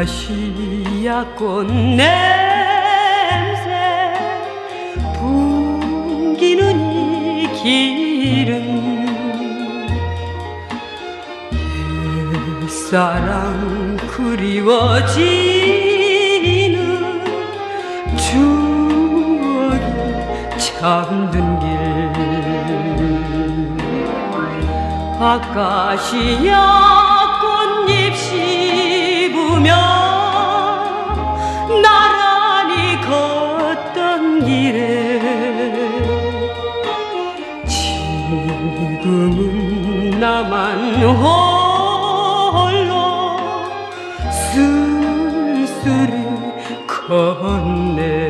아가시야 꽃 냄새 풍기는 이 길은 옛사랑 그리워지는 추억이 잠든 아카시아 꽃잎 씹으며 나란히 걷던 길에 지금은 나만 홀로 쓸쓸히 걷네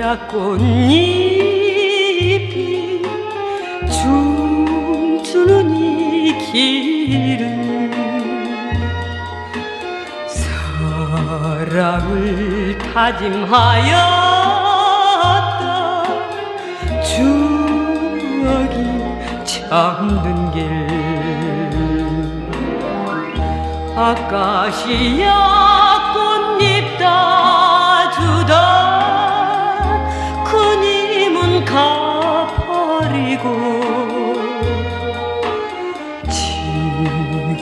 아카시아 꽃잎이 춤추는 이 길은 사랑을 다짐하였던 추억이 잠든 길. 아카시아 가버리고 지금은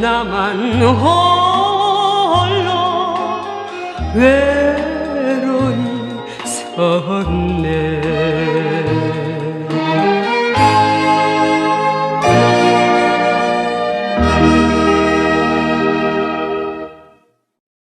나만 홀로 외로이 섰네